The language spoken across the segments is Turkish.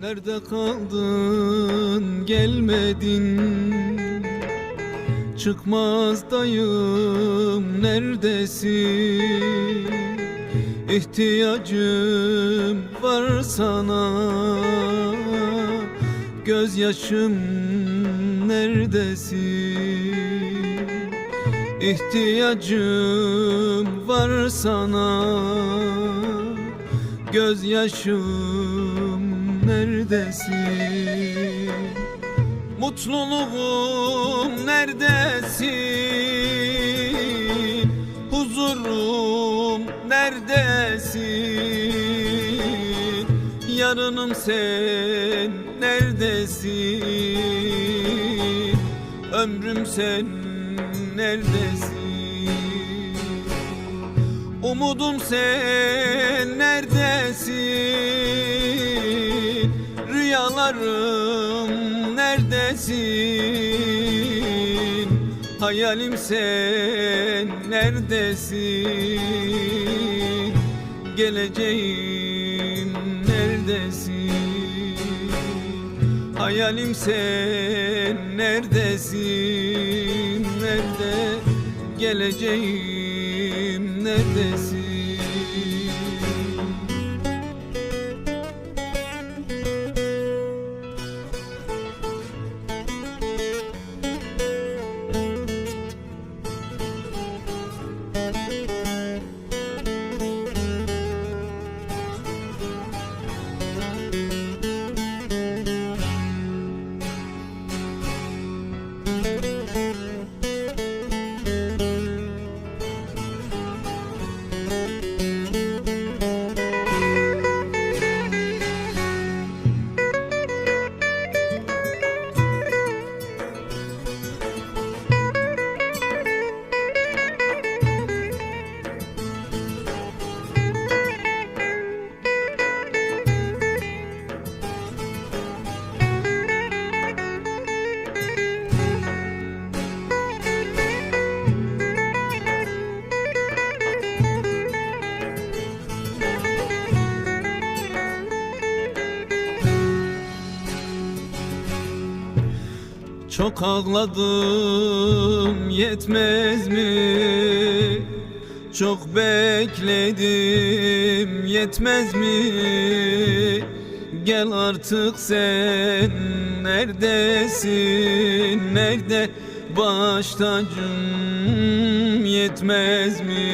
Nerede kaldın gelmedin? Çıkmaz dayım neredesin? İhtiyacım var sana. Gözyaşım neredesin? İhtiyacım var sana. Gözyaşım neredesin? Mutluluğum neredesin? Huzurum neredesin? Yarınım sen neredesin? Ömrüm sen neredesin? Umudum sen neredesin Rüyalarım neredesin? Hayalim sen neredesin? Geleceğim neredesin? Hayalim sen neredesin? Nerede? Geleceğim neredesin Çok ağladım yetmez mi? Çok bekledim yetmez mi? Gel artık sen neredesin? Nerede baş tacım yetmez mi?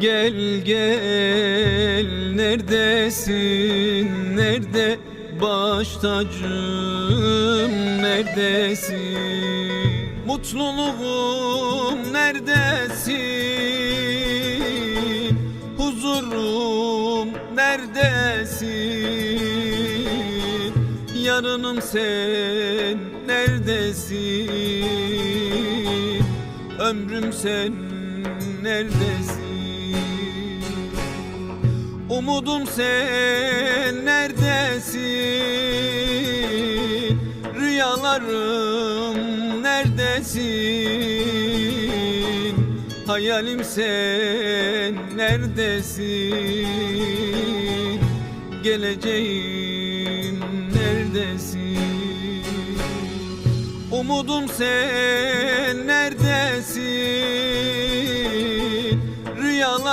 Gel gel neredesin nerede baş tacım neredesin? Mutluluğum neredesin? Huzurum neredesin? Yarınım sen neredesin? Ömrüm sen neredesin Umudum sen neredesin? Rüyalarım neredesin? Hayalim sen neredesin? Geleceğim neredesin? Umudum sen neredesin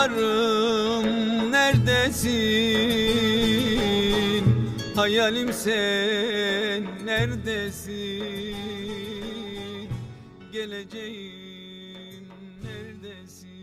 Yarım neredesin? Hayalim sen neredesin? Geleceğim neredesin?